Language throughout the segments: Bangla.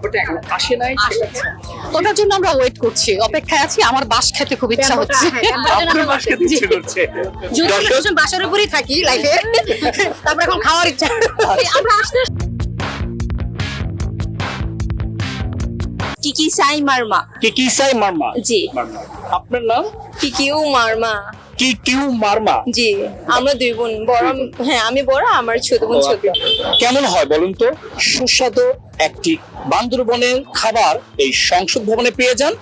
খাবারটা এখন আসে নাই ওটার জন্য আমরা ওয়েট করছি অপেক্ষায় আছি আমার বাস খেতে খুব ইচ্ছা হচ্ছে। দুজন বাসার উপরই থাকি লাইফে তারপর এখন খাওয়ার ইচ্ছা। আমরা আসতে কিকি সাই মারমা কি কি সাই মারমা জি। মারমা। আপনার নাম? কিকিউ মারমা কিকিউ মারমা জি। আমরা দুই বোন বড় হ্যাঁ আমি বড় আমার ছোট বোন ছোট। কেমন হয় বলুন তো? সুস্বাদু একটি বান্দরবনের খাবার এই সংসদ ভবনে পেয়ে যান।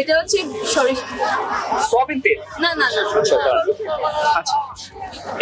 এটা হচ্ছে সরি। সয়াবিন তেল? না না না। আচ্ছা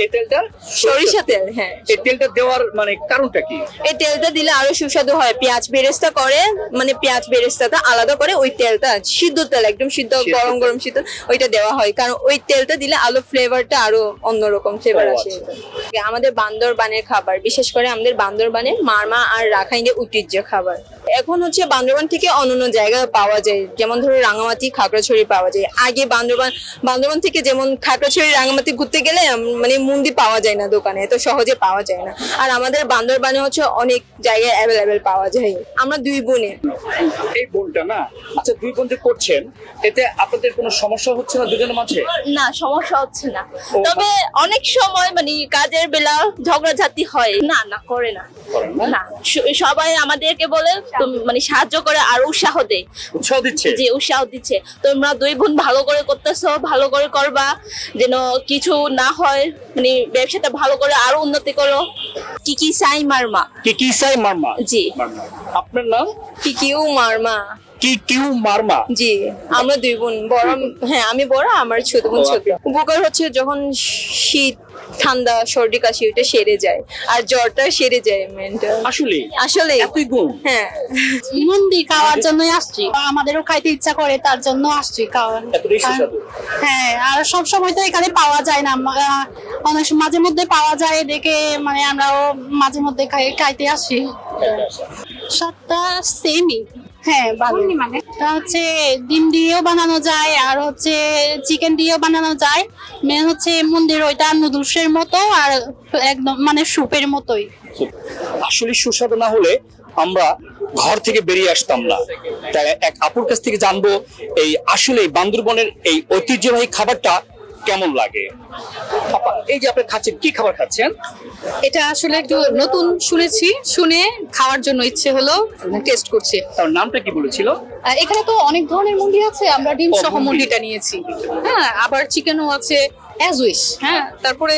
এই তেলটা সরিষা তেল হ্যাঁ। এই তেলটা দেওয়ার মানে কারণটা কি? এই তেলটা দিলে আরও সুস্বাদু হয়। পেঁয়াজ বেরেস্তা করে মানে পেঁয়াজ বেরেস্তাটা আলাদা করে ওই তেলটা সিদ্ধ তেল একদম সিদ্ধ গরম গরম সিদ্ধ ওইটা দেওয়া হয়। কারণ ওই তেলটা দিলে আলু ফ্লেভারটা আরও অন্যরকম ফ্লেভার আসে। আচ্ছা। আমাদের বান্দরবানের খাবার বিশেষ করে আমাদের বান্দরবানের মারমা আর রাখাইনের ঐতিহ্য খাবার। এখন হচ্ছে বান্দরবান থেকে অন্যান্য জায়গা পাওয়া যায়। যেমন ধরো রাঙামাটি খাগড়াছড়ি পাওয়া যায়। আগে বান্দরবান বান্দরবান থেকে যেমন খাগড়াছড়ি রাঙামাটি ঘুরতে গেলে মানে মুন্দি পাওয়া যায় না দোকানে এত সহজে পাওয়া যায় না। আর আমাদের বান্দরবানে হচ্ছে অনেক জায়গায় অ্যাভেলেবেল পাওয়া যায়। আমরা দুই বোনে। এই বোনটা না? আচ্ছা দুই বোন যে করছেন এতে আপনাদের কোনো সমস্যা হচ্ছে না দুজনের মাঝে? না সমস্যা হচ্ছে না। তবে অনেক সময় মানে কাজের বেলা ঝগড়াঝাটি হয়। না না করে না। না? না সবাই আমাদেরকে বলে তুম- মানে সাহায্য করে আর উৎসাহ দেয়। উৎসাহ দিচ্ছে? যে উৎসাহ দিচ্ছে। তোমরা দুই বোন ভালো করে করতেছো ভালো করে করবা যেন কিছু না হয় মানে ব্যবসাটা ভালো করে আরও উন্নতি করো। কি কি সাই মারমা? কি কি সাই মারমা। জি আপনার নাম? কি কিকিউ মারমা। কি কিউ মারমা? জি আমরা দুই বোন বড় হ্যাঁ আমি বড় আমার ছোট বোন ছোট। উপকার হচ্ছে যখন শীত ঠান্ডা সর্দি কাশি ওটা সেরে যায়। আর জ্বরটা সেরে যায় মেনটা আসলে? আসলে। এতই গুণ। হ্যাঁ। মন্দি খাওয়ার জন্যই আসছি। আমাদেরও খাইতে ইচ্ছা করে তার জন্য আসছি খাওয়ার। হ্যাঁ আর সব সময় তো এখানে পাওয়া যায় না। অনেক সময় মাঝে মধ্যে পাওয়া যায় দেখে মানে আমরাও মাঝে মধ্যে খাই- খাইতে আসি। সবটা সেমই হ্যাঁ ভালো মানে? হচ্ছে ডিম দিয়েও বানানো যায় আর হচ্ছে চিকেন দিয়েও বানানো যায়। মেন হচ্ছে মন্দির ওইটা নুডলসের মতো আর একদম মানে স্যুপের মতোই। আসলে সুস্বাদু না হলে আমরা ঘর থেকে বেরিয়ে আসতাম না। তাই এক আপুর কাছ থেকে জানব এই আসলে বান্দরবনের এই ঐতিহ্যবাহী খাবারটা কেমন লাগে? আপা এই যে আপনি খাচ্ছেন কি খাবার খাচ্ছেন? এটা আসলে একটু নতুন শুনেছি শুনে খাওয়ার জন্য ইচ্ছে হলো টেস্ট করছি। তার নামটা কি বলেছিল? এখানে তো অনেক ধরনের মুন্ডি আছে আমরা ডিম সহ মুন্ডি। মুন্ডিটা নিয়েছি। হ্যাঁ আবার চিকেনও আছে অ্যাজ উইশ হ্যাঁ। তারপরে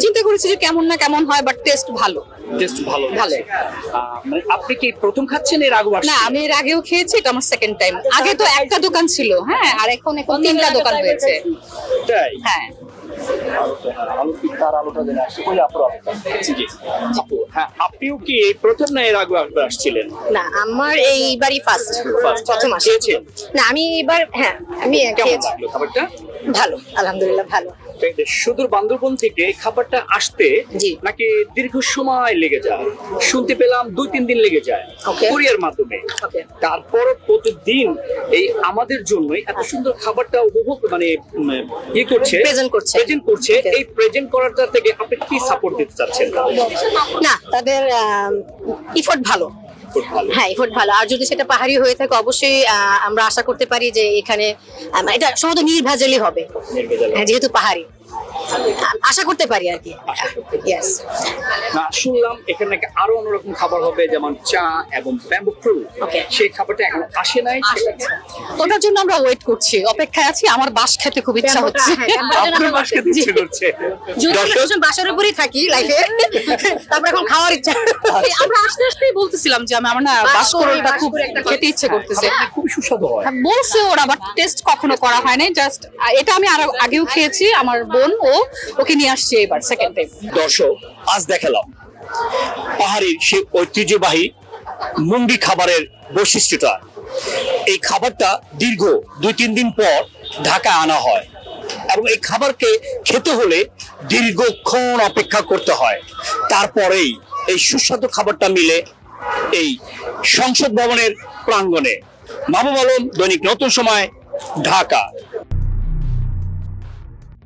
চিন্তা করেছি যে কেমন না কেমন হয় বাট টেস্ট ভালো। টেস্ট ভালো। ভালো। মানে আপনি কি প্রথম খাচ্ছেন এর আগে না আমি এর আগেও খেয়েছি এটা আমার সেকেন্ড টাইম আগে তো একটা দোকান ছিল হ্যাঁ আর এখন এখন তিনটা দোকান হয়েছে। তাই? হ্যাঁ। হ্যাঁ আপনিও কি প্রথম না এর আগে আসছিলেন? না আমার এইবারই ফার্স্ট. প্রথম আসা না আমি এবার হ্যাঁ আমি খেয়েছি। খাবারটা? ভালো আলহামদুলিল্লাহ ভালো। সুদূর বান্দরবন থেকে খাবারটা আসতে নাকি দীর্ঘ সময় লেগে যায়? শুনতে পেলাম দুই তিন দিন লেগে যায়. কুরিয়ার মাধ্যমে। তারপর প্রতিদিন এই আমাদের জন্যই এত সুন্দর খাবারটা উপভোগ মানে ইয়ে করছে Present করছে। প্রেজেন্ট করছে। এই প্রেজেন্ট করাটা থেকে আপনি কি সাপোর্ট দিতে চাচ্ছেন? না তাদের ইফোর্ট ভালো। হ্যাঁ ইফোর্ট ভালো। আর যদি সেটা পাহাড়ি হয়ে থাকে অবশ্যই আহ, আমরা আশা করতে পারি যে এখানে আহ, এটা সম্ভবত নির্ভেজালই হবে। হ্যাঁ যেহেতু পাহাড়ি। আশা করতে পারি আর কি। ইয়েস না শুনলাম এখানে নাকি আরও অন্যরকম খাবার হবে যেমন চা এবং ব্যাম্বু Okay. সেই খাবারটা এখন আসে নাই ওটার জন্য আমরা ওয়েট করছি অপেক্ষায় আছি আমার বাস খেতে খুব ইচ্ছা হচ্ছে। আপনার বাসকে দিচ্ছে করছে। যদি আমরা বাসার উপরই থাকি লাইফে তারপর এখন খাওয়ার ইচ্ছা। আমরা আসতে আসতেই বলতেছিলাম যে আমি আমার না বাস করে ওটা খুব খেতে ইচ্ছে করতেছে। খুব সুস্বাদু হয়। হ্যাঁ, বলছে ওরা বাট টেস্ট কখনো করা হয় নাই জাস্ট এটা আমি আর আগেও খেয়েছি আমার বোন ও। ওকে নিয়ে আসছে এবার সেকেন্ড টাইম দর্শক, আজ দেখালাম পাহাড়ের সেই ঐতিহ্যবাহী মুন্ডি খাবারের বৈশিষ্ট্যটা। এই খাবারটা দীর্ঘ দুই তিন দিন পর ঢাকা আনা হয় এবং এই খাবারকে খেতে হলে দীর্ঘক্ষণ অপেক্ষা করতে হয়। তারপরেই এই সুস্বাদু খাবারটা মিলে এই সংসদ ভবনের প্রাঙ্গণে। মাহবুব আলম দৈনিক নতুন সময়, ঢাকা।